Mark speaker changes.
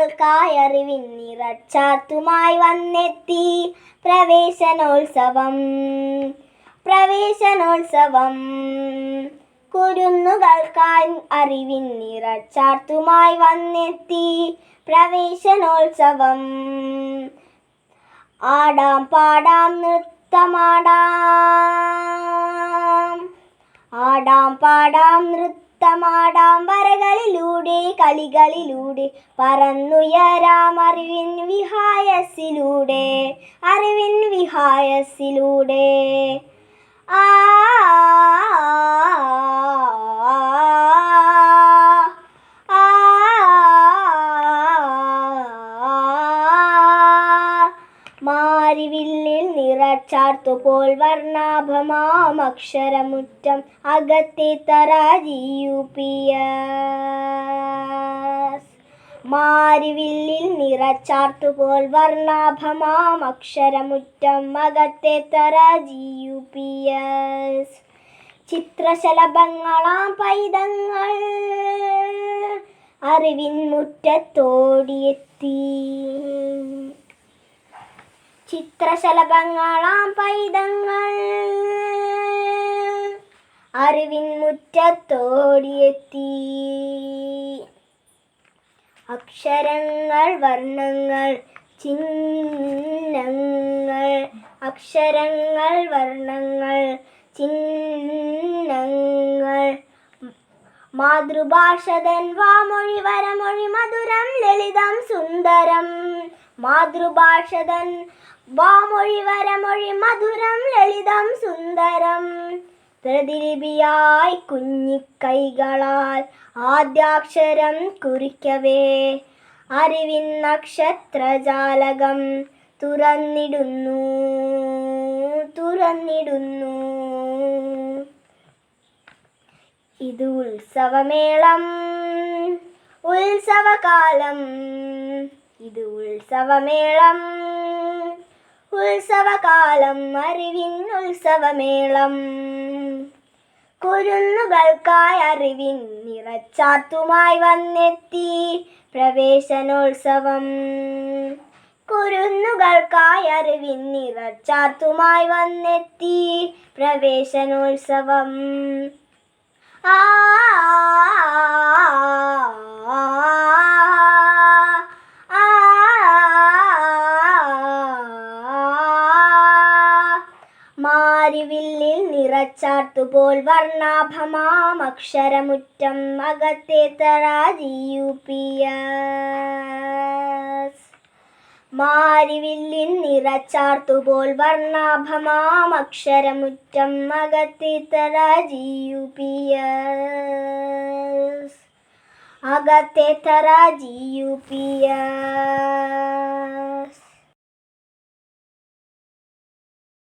Speaker 1: കുരുന്നുകൾക്കായി നിറച്ചാത്തുമായി വന്നെത്തി. പ്രവേശനോത്സവം പ്രവേശനോത്സവം. കുരുന്നുകൾക്കായി അറിവിൻ നിറച്ചാർത്തുമായി വന്നെത്തി. പ്രവേശനോത്സവം ആടാം പാടാം നൃത്തമാടാം. ആടാം പാടാം നൃത്തമാടാം കളികളിലൂടെ പറന്നുയരാം അറിവിൻ വിഹായസിലൂടെ അറിവിൻ വിഹായസിലൂടെ ആ മാരിവില്ലിൽ നിറച്ചാർത്തുപോൽ വർണാഭമാം അക്ഷരമുറ്റം അകത്തെ തറാജിയു പിയസ്. മാരിവില്ലിൽ നിറച്ചാർത്തുപോൽ വർണാഭമാം അക്ഷരമുറ്റം അകത്തെ തറാജിയു പിയസ്. ചിത്രശലഭങ്ങളാം പൈതങ്ങൾ അറിവിൻ മുറ്റത്തോടിയെത്തി. ചിത്രശലഭങ്ങളാം പൈതങ്ങൾ. അറിവിൻ മുറ്റത്തോടിയെത്തി. അക്ഷരങ്ങൾ വർണങ്ങൾ ചിഹ്നങ്ങൾ. അക്ഷരങ്ങൾ വർണങ്ങൾ ചിഹ്നങ്ങൾ. മാതൃഭാഷതൻ വാമൊഴി വരമൊഴി മധുരം ലളിതം സുന്ദരം. മാതൃഭാഷതൻ. വാമൊഴി വരമൊഴി മധുരം ലളിതം സുന്ദരം. പ്രതിലിപിയായി കുഞ്ഞിക്കൈകളാൽ ആദ്യാക്ഷരം കുറിക്കവേ. അറിവിൻ നക്ഷത്രജാലകം തുറന്നിടുന്നു തുറന്നിടുന്നു. ഇത് ഉത്സവമേളം ഉത്സവകാലം. ഇത് ഉത്സവമേളം. ഉത്സവകാലം അറിവിൻ ഉത്സവമേളം. കുരുന്നുകൾക്കായി അറിവിൻ നിറച്ചാത്തുമായി വന്നെത്തി പ്രവേശനോത്സവം. കുരുന്നുകൾക്കായി അറിവിൻ നിറച്ചാത്തുമായി വന്നെത്തി പ്രവേശനോത്സവം. ആ മാരിവില്ലിൽ നിറച്ചാർത്തുപോൽ വർണാഭമാം അക്ഷരമുറ്റം അകത്തെ പി മാരിവില്ലിൻ നിറച്ചാർത്തുപോൽ വർണാഭമാം അക്ഷരമുറ്റം അകത്തെ തറാജിയു പി അകത്തെ പിയസ്